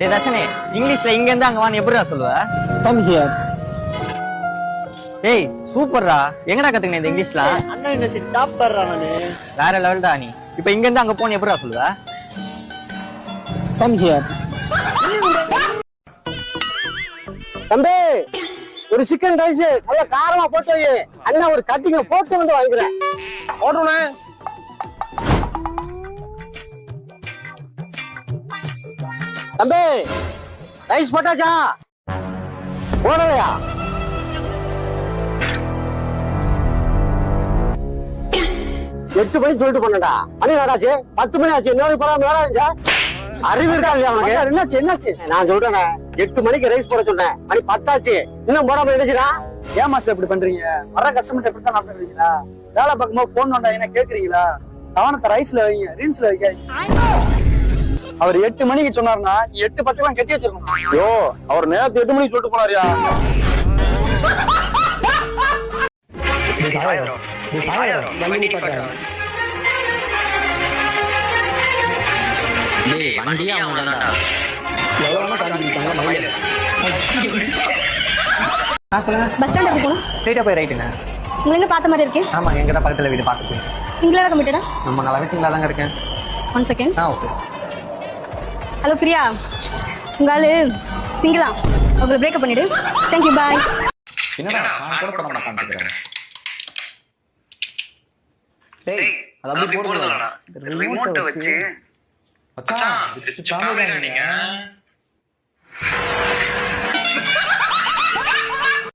டேய் தர்ஷனே இங்கிலீஷ்ல இங்க இருந்து அங்க வான்னு எப்படிடா சொல்லுவ? கம் ஹியர் டேய் சூப்பர்ரா. எங்கடா கத்துக்கின இந்த இங்கிலீஷ்லாம்? அண்ணா யூனிவர்சிட்டி டாப் பர்றா நானு? வேற லெவல்டா நீ. இப்ப இங்க இருந்து அங்க போன்னு எப்படிடா சொல்லுவ? கம் ஹியர் தம்பி ஒரு சிக்கன் ரைஸ் நல்ல காரமா போட்டு அண்ணா ஒரு கட்டிங்க போட்டு வந்து வாங்கிக்கிறேன். போட்டுனே தம்பி ரைஸ் போட்டாச்சா போடலையா எட்டு மணி சொல்லிட்டு பண்ணடா மணி நாடாச்சு பத்து மணி ஆச்சு. இன்னொரு படம் வேறாங்க அறிவு இருக்கா இல்லையா உனக்கு? என்னாச்சு என்னாச்சு? நான் சொல்றேன். எட்டு மணிக்கு ரைஸ் போட சொன்னேன். மணி பத்தாச்சு. இன்னும் போடாம நினைச்சுடா ஏன் மாஸ்டர் இப்படி பண்றீங்க? வர கஸ்டமர் இப்படி தான் நடந்துக்கிறீங்களா வேலை பார்க்கும்போது போன் வந்தா என்ன கேக்குறீங்களா கவனத்தை ரைஸ்ல வைங்க ரீல்ஸ்ல வைக்காதீங்க. அவர் எட்டு மணிக்கு சொன்னாருன்னா எட்டு பத்துக்கெல்லாம் கட்டி வச்சிருக்கணும். ஐயோ அவர் நேரத்து எட்டு மணிக்கு சொல்லிட்டு போனாரியா? வண்டியா சொல்லுங்க. பஸ் ஸ்டாண்ட் எப்படி போகணும்? ஸ்ட்ரைட்டா போய் ரைட்டுங்க உங்களை எங்க பார்த்த மாதிரி இருக்கேன் ஆமா எங்க தான் பக்கத்துல வீடு பார்த்துட்டு சிங்கிளாக கமிட்டடா நம்ம நல்லாவே சிங்கிளா தாங்க இருக்கேன். ஒன் செகண்ட் ஆ ஓகே ஹலோ பிரியா உங்க ஆளு சிங்கிளா உங்களை பிரேக்கப் பண்ணிடு. தேங்க்யூ பாய் என்னடா நான் கூட பண்ண மாட்டேன் டேய் அது அப்படி போடுறதுடா ரிமோட்டை வச்சு. மச்சான் வச்சு காமிடா நீங்க.